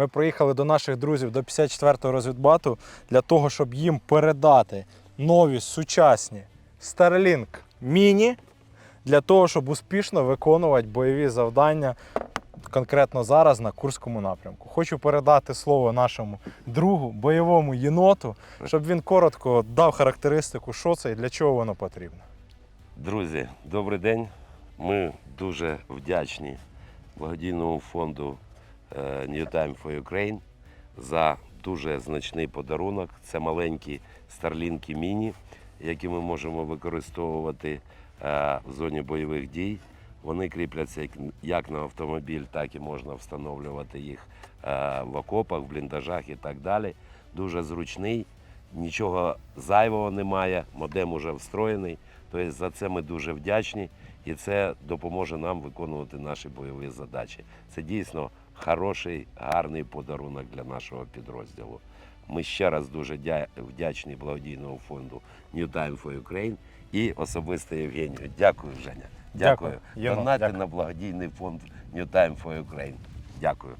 Ми приїхали до наших друзів до 54-го розвідбату для того, щоб їм передати нові сучасні Starlink Mini для того, щоб успішно виконувати бойові завдання конкретно зараз на Курському напрямку. Хочу передати слово нашому другу, бойовому єноту, щоб він коротко дав характеристику, що це і для чого воно потрібно. Друзі, добрий день. Ми дуже вдячні благодійному фонду New Time for Ukraine за дуже значний подарунок. Це маленькі старлінки міні, які ми можемо використовувати е, в зоні бойових дій. Вони кріпляться як- як на автомобіль, так і можна встановлювати їх е, в окопах, в бліндажах і так далі. Дуже зручний, нічого зайвого немає, модем уже встроєний. Тобто за це ми дуже вдячні, і це допоможе нам виконувати наші бойові задачі. Це дійсно хороший, гарний подарунок для нашого підрозділу. Ми ще раз дуже вдячні благодійному фонду New Time for Ukraine і особисто Євгенію. Дякую, Женя. Дякую. Дякую. Донати дякую. на благодійний фонд New Time for Ukraine. Дякую.